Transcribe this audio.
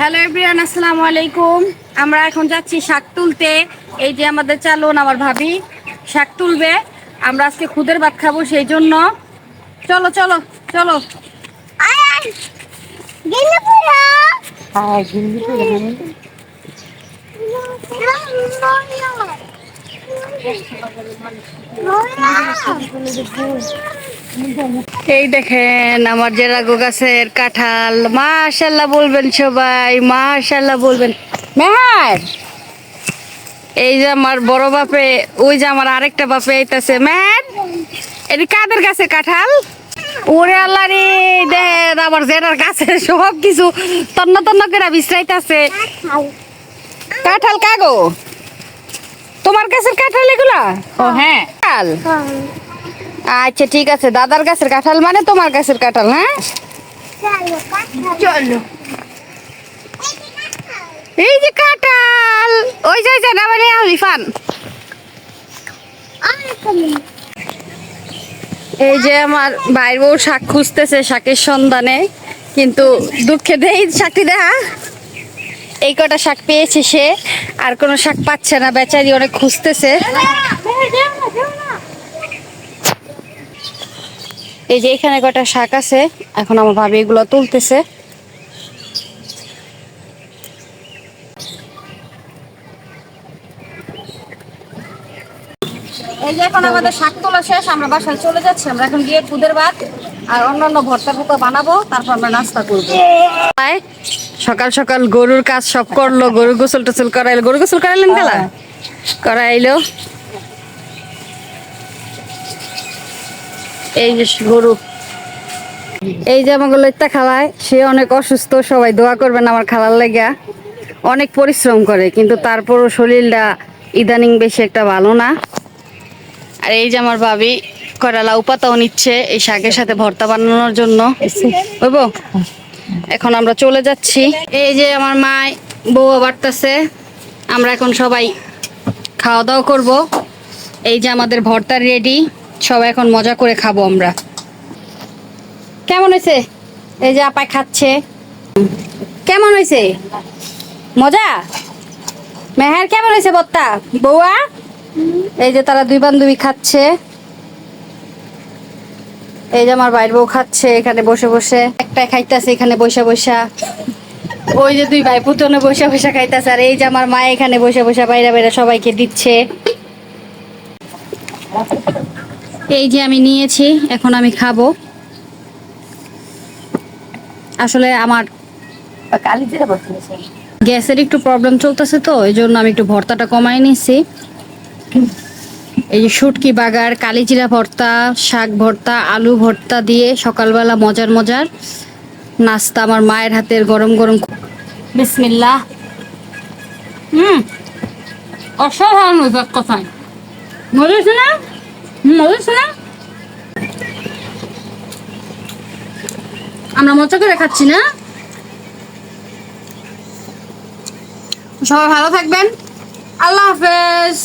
Hello everyone আসসালামু আলাইকুম। আমরা এখন যাচ্ছি শাক তুলতে। এই যে আমাদের চালন আমার ভাবি শাক তুলবে। আমরা আজকে খুদের ভাত খাব সেই জন্য। চলো চলো চলো। এই দেখেন আমার জেরাগো গাছের কাঁঠাল মাশাল্লাহ বলবেন সবাই মাশাল্লাহ বলবেন। মেহার এই যে আমার বড় বাপে ওই যে আমার আরেকটা বাপে আইতাছে। মেহার এটি কাদের গাছের কাঁঠাল? ওরে আল্লাহ রে দেখ আমার জেরার গাছের সব কিছু তন্ন তন্ন করে বিশ্রাইতাছে। কাঁঠাল কাগো? তোমার গাছের কাঁঠাল এগুলা? ও হ্যাঁ। কাঁঠাল? আচ্ছা ঠিক আছে। দাদার গাছের কাঁঠাল মানে তোমার গাছের কাঁঠাল হ্যাঁ? চলো এই যে কাঁঠাল! ওই যে যে ডাবালে আলিফান এই যে আমার ভাইয়ের বউ শাক খুঁজতেছে শাকের সন্ধানে কিন্তু দুঃখে দেই শাকটি দেখা এই কটা শাক পেয়েছে সে আর কোনো শাক পাচ্ছে না। বেচারি অনেক খুঁজতেছে। এই যে এখানে কটা শাক আছে এখন আমার ভাবি এগুলো তুলতেছে। এই যে এখন আমাদের শাক তোলা শেষ আমরা বাসায় চলে যাচ্ছি আমরা এখন গিয়ে খুদের ভাত আর অন্যান্য ভর্তা ফুকা বানাবো তারপর আমরা নাস্তা করব। তাই সকাল সকাল গরুর কাজ সব করল গরু গোসল টোসল করাইলো। গরু গোসল করাইলেন কালা করাইলো। এই যে গরু। এই যে আমাকে লইতা খাওয়ায় সে অনেক অসুস্থ, সবাই দোয়া করবেন আমার খাওয়ার লেগা। অনেক পরিশ্রম করে, কিন্তু তারপরও শরীরটা ইদানিং বেশি একটা ভালো না। আর এই যে আমার ভাবি করালা উপাতাও নিচ্ছে এই শাকের সাথে ভর্তা বানানোর জন্য। বুঝব এখন আমরা চলে যাচ্ছি। এই যে আমার মা বউ বাড়তেছে। আমরা এখন সবাই খাওয়া দাওয়া করব। এই যে আমাদের ভর্তা রেডি সবাই এখন মজা করে খাব আমরা। কেমন হয়েছে? এই যে আপায় খাচ্ছে। কেমন হয়েছে? মজা? মেহার, কেমন হয়েছে বত্তা? বৌয়া? এই যে তারা দুই বান্ধবী খাচ্ছে। এই যে আমার বাইর বউ খাচ্ছে এখানে বসে বসে। একটা খাইতেছে এখানে বসে বসা। ওই যে দুই ভাই পুতনে বসে বসে খাইতেছে। আর এই যে আমার মা এখানে বসে বসে বাইরে বাইরে সবাইকে দিচ্ছে। এই যে আমি নিয়েছি, এখন আমি খাব। আসলে আমার গ্যাসের একটু প্রবলেম চলতেছে তো, এই জন্য আমি একটু ভর্তাটা কমাই নিছি। এই যে শুটকি বাগার, কালিজিরা ভর্তা, শাক ভর্তা, আলু ভর্তা দিয়ে সকালবেলা মজার মজার নাস্তা আমার মায়ের হাতের গরম গরম বিসমিল্লাহ। হুম, অসাধারণ কথায়। মজা না? হয়েছে আমরা মজা করে খাচ্ছি না? সবাই ভালো থাকবেন। আল্লাহ হাফেজ।